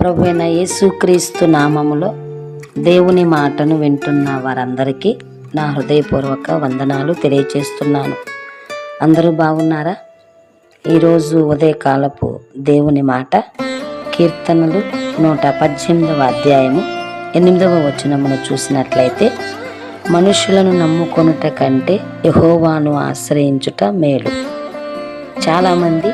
ప్రభు అయిన యేసుక్రీస్తు నామములో దేవుని మాటను వింటున్న వారందరికీ నా హృదయపూర్వక వందనాలు తెలియచేస్తున్నాను. అందరూ బాగున్నారా? ఈరోజు ఉదయకాలపు దేవుని మాట కీర్తనలు నూట పద్దెనిమిదవ అధ్యాయము ఎనిమిదవ వచనమును చూసినట్లయితే మనుషులను నమ్ముకొనుట కంటే యహోవాను ఆశ్రయించుట మేలు. చాలామంది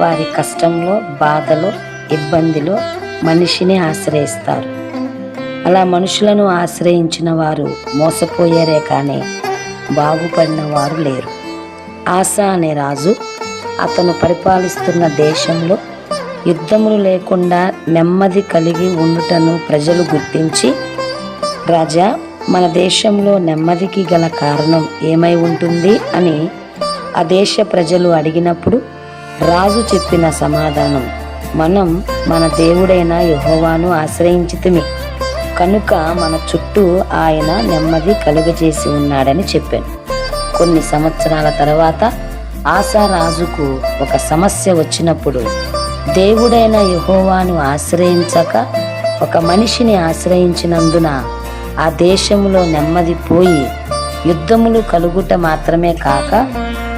వారి కష్టంలో బాధలో ఇబ్బందిలో మనిషిని ఆశ్రయిస్తారు. అలా మనుషులను ఆశ్రయించిన వారు మోసపోయారే కానీ బాగుపడిన వారు లేరు. ఆశ అనే రాజు అతను పరిపాలిస్తున్న దేశంలో యుద్ధములు లేకుండా నెమ్మది కలిగి ఉండుటను ప్రజలు గుర్తించి రాజా మన దేశంలో నెమ్మదికి గల కారణం ఏమై ఉంటుంది? అని ఆ దేశ ప్రజలు అడిగినప్పుడు రాజు చెప్పిన సమాధానం మనం మన దేవుడైన యహోవాను ఆశ్రయించితిమి. కనుక మన చుట్టూ ఆయన నెమ్మది కలుగజేసి ఉన్నాడని చెప్పాను. కొన్ని సంవత్సరాల తర్వాత ఆశా రాజుకు ఒక సమస్య వచ్చినప్పుడు దేవుడైన యహోవాను ఆశ్రయించక ఒక మనిషిని ఆశ్రయించినందున ఆ దేశంలో నెమ్మది పోయి యుద్ధములు కలుగుట మాత్రమే కాక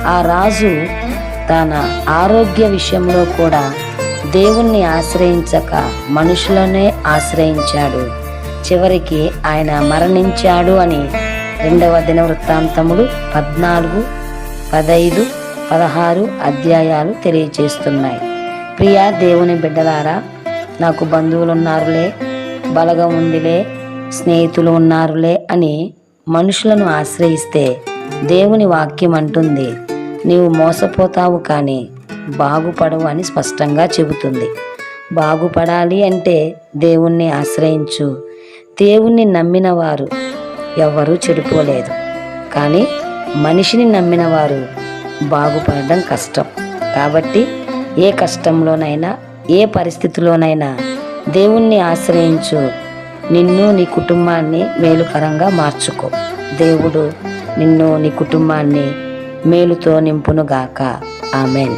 ఆ రాజు తన ఆరోగ్య విషయంలో కూడా దేవుణ్ణి ఆశ్రయించక మనుషులనే ఆశ్రయించాడు. చివరికి ఆయన మరణించాడు అని రెండవ దిన వృత్తాంతములు పద్నాలుగు పదైదు పదహారు అధ్యాయాలు తెలియచేస్తున్నాయి. ప్రియా దేవుని బిడ్డలారా నాకు బంధువులు ఉన్నారులే బలగం ఉందిలే స్నేహితులు ఉన్నారులే అని మనుషులను ఆశ్రయిస్తే దేవుని వాక్యం అంటుంది నీవు మోసపోతావు కానీ బాగుపడవు అని స్పష్టంగా చెబుతుంది. బాగుపడాలి అంటే దేవుణ్ణి ఆశ్రయించు. దేవుణ్ణి నమ్మిన వారు ఎవ్వరూ చెడిపోలేదు. కానీ మనిషిని నమ్మిన వారు బాగుపడడం కష్టం. కాబట్టి ఏ కష్టంలోనైనా ఏ పరిస్థితిలోనైనా దేవుణ్ణి ఆశ్రయించు. నిన్ను నీ కుటుంబాన్ని మేలుకరంగా మార్చుకో. దేవుడు నిన్ను నీ కుటుంబాన్ని మేలుతో నింపునుగాక. ఆమెన్.